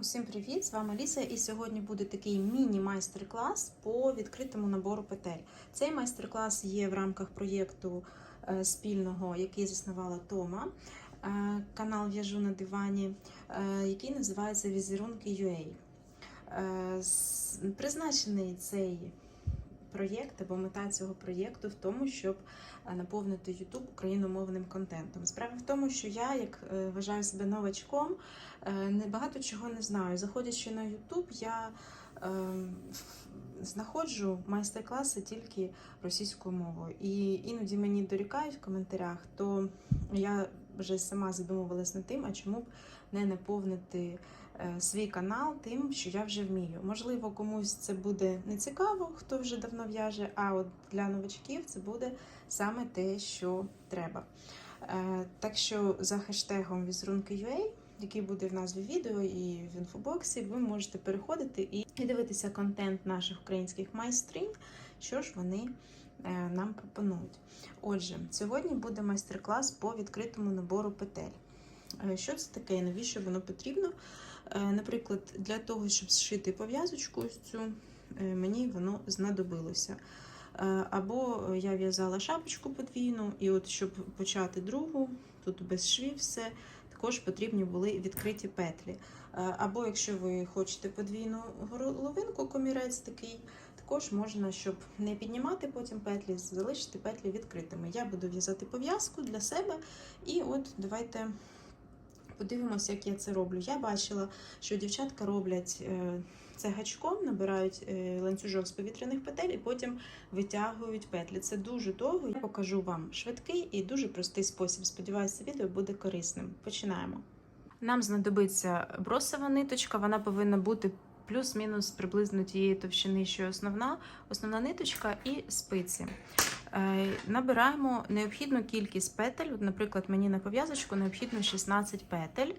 Усім привіт! З вами Ліса, і сьогодні буде такий міні-майстер-клас по відкритому набору петель. Цей майстер-клас є в рамках проєкту е, спільного, який заснувала Тома, е, канал В'яжу на дивані, е, який називається Візерунки UA. Призначений цей проєкт або мета цього проєкту в тому, щоб е, наповнити YouTube україномовним контентом. Справа в тому, що я, як е, вважаю себе новачком, Е, не багато чого не знаю. Заходячи на YouTube, я е, знаходжу майстер-класи тільки російською мовою. І іноді мені дорікають в коментарях, то я вже сама задумувалась над тим, а чому б не наповнити свій канал тим, що я вже вмію. Можливо, комусь це буде не цікаво, хто вже давно в'яже, а от для новачків це буде саме те, що треба. Е, Так що за хештегом візерунки.ua який буде в назві відео і в інфобоксі, ви можете переходити і дивитися контент наших українських майстринь, що ж вони е, нам пропонують. Отже, сьогодні буде майстер-клас по відкритому набору петель. Е, Що це таке навіщо воно потрібно? Е, Наприклад, для того, щоб зшити пов'язочку цю, е, мені воно знадобилося. Е, Або я в'язала шапочку подвійну, і от щоб почати другу, тут без швів все, також потрібні були відкриті петлі. Або якщо ви хочете подвійну горловинку, комірець такий, також можна, щоб не піднімати потім петлі, залишити петлі відкритими. Я буду в'язати пов'язку для себе, і от давайте подивимося, як я це роблю. Я бачила, що дівчатка роблять е, це гачком, набирають е, ланцюжок з повітряних петель і потім витягують петлі. Це дуже довго. Я покажу вам швидкий і дуже простий спосіб. Сподіваюся, відео буде корисним. Починаємо. Нам знадобиться бросова ниточка, вона повинна бути плюс-мінус приблизно тієї товщини, що основна, основна ниточка і спиці. Е, Набираємо необхідну кількість петель. От, Наприклад, мені на пов'язочку необхідно 16 петель,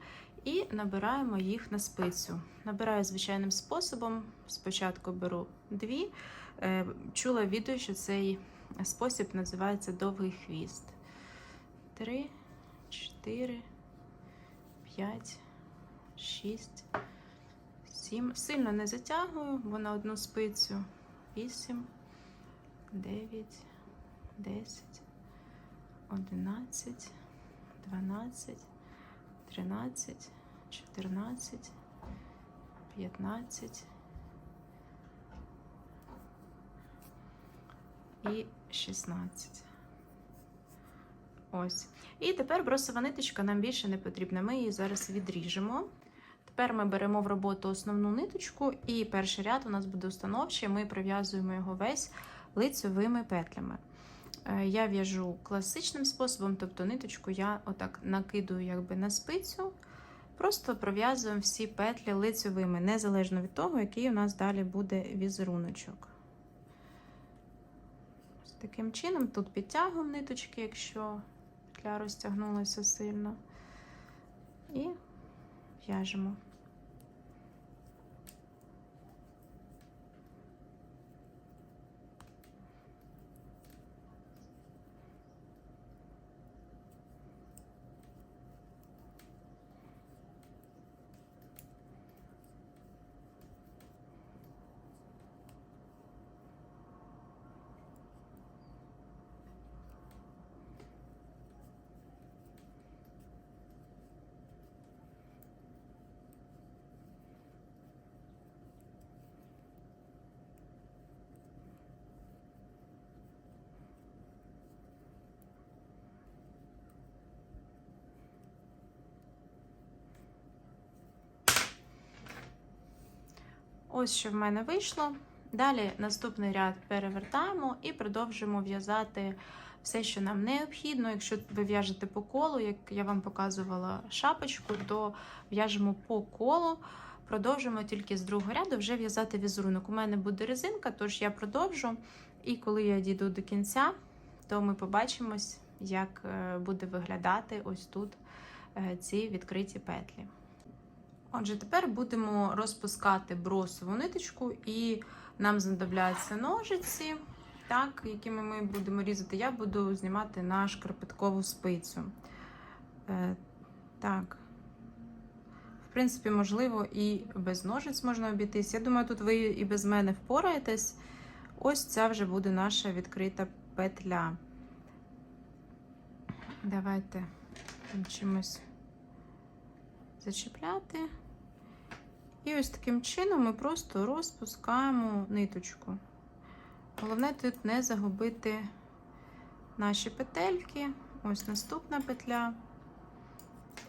і набираємо їх на спицю. Набираю звичайним способом. Спочатку беру дві. Е, Чула відео, що цей спосіб називається довгий хвіст. Три, чотири, п'ять, шість, сім. Сильно не затягую, бо на одну спицю. Вісім, дев'ять, десять, одинадцять, дванадцять, тринадцять, чотирнадцять, п'ятнадцять. і 16. Ось. І тепер бросова ниточка нам більше не потрібна. Ми її зараз відріжемо. Тепер ми беремо в роботу основну ниточку, і перший ряд у нас буде установчий. Ми пров'язуємо його весь лицьовими петлями. Е, Я в'яжу класичним способом, тобто ниточку я отак накидую якби на спицю. Просто пров'язуємо всі петлі лицьовими, незалежно від того, який у нас далі буде візеруночок. Таким чином, тут підтягуємо ниточки, якщо петля розтягнулася сильно. І в'яжемо. Ось що в мене вийшло. Далі наступний ряд перевертаємо і продовжуємо в'язати все, що нам необхідно. Якщо ви в'яжете по колу, як я вам показувала шапочку, то в'яжемо по колу. Продовжуємо тільки з другого ряду вже в'язати візерунок. У мене буде резинка, тож я продовжу. І коли я дійду до кінця, то ми побачимось, як е, буде виглядати ось тут е, ці відкриті петлі. Отже, тепер будемо розпускати бросову ниточку, і нам знадобляться ножиці, так, якими ми будемо різати. Я буду знімати на шкарпеткову спицю. Е, так. В принципі, можливо, і без ножиць можна обійтись. Я думаю, тут ви і без мене впораєтесь. Ось ця вже буде наша відкрита петля. Давайте чимось зачіпляти. І ось таким чином ми просто розпускаємо ниточку. Головне тут не загубити наші петельки. Ось наступна петля.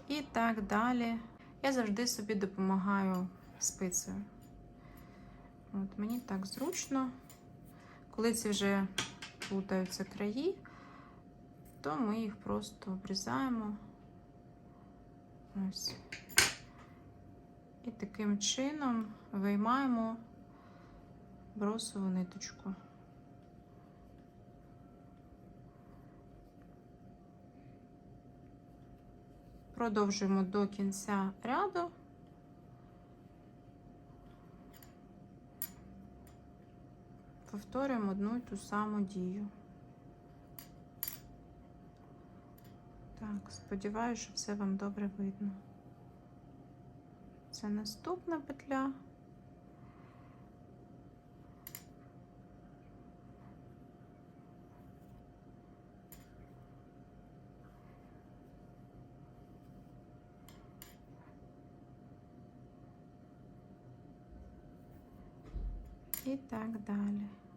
І так далі. Я завжди собі допомагаю спицею. От Мені так зручно. Коли ці вже плутаються краї, то ми їх просто обрізаємо. Ось. І таким чином виймаємо бросову ниточку. Продовжуємо до кінця ряду. Повторюємо одну і ту саму дію. Так, сподіваюся, що все вам добре видно. Це наступна петля. І так далі.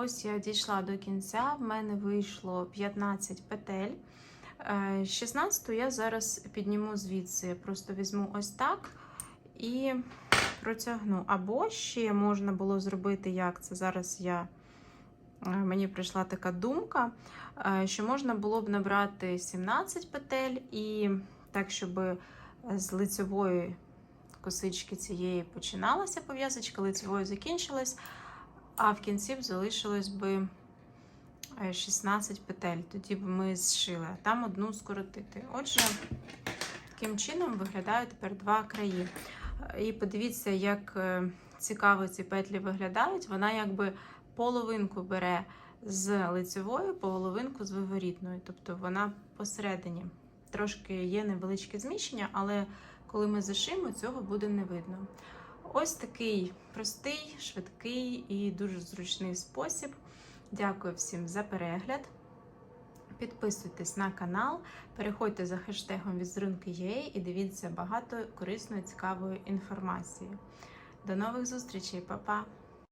Ось я дійшла до кінця, в мене вийшло 15 петель. 16 я зараз підніму звідси, просто візьму ось так і протягну. Або ще можна було зробити, як це зараз я. е, Мені прийшла така думка, е, що можна було б набрати 17 петель і так, щоб з лицевої косички цієї починалася пов'язочка, лицевою закінчилась, а в кінці б залишилось би 16 петель. Тоді б ми зшили, а там одну скоротити. Отже, таким чином виглядають тепер два краї. І подивіться, як е, цікаво ці петлі виглядають. Вона якби половинку бере з лицевої, половинку з виворітної. Тобто вона посередині. Трошки є невеличке зміщення, але коли ми зашимо, цього буде не видно. Ось такий простий, швидкий і дуже зручний спосіб. Дякую всім за перегляд. Підписуйтесь на канал, переходьте за хештегом візерунки.ua і дивіться багато корисної, цікавої інформації. До нових зустрічей, Па-па!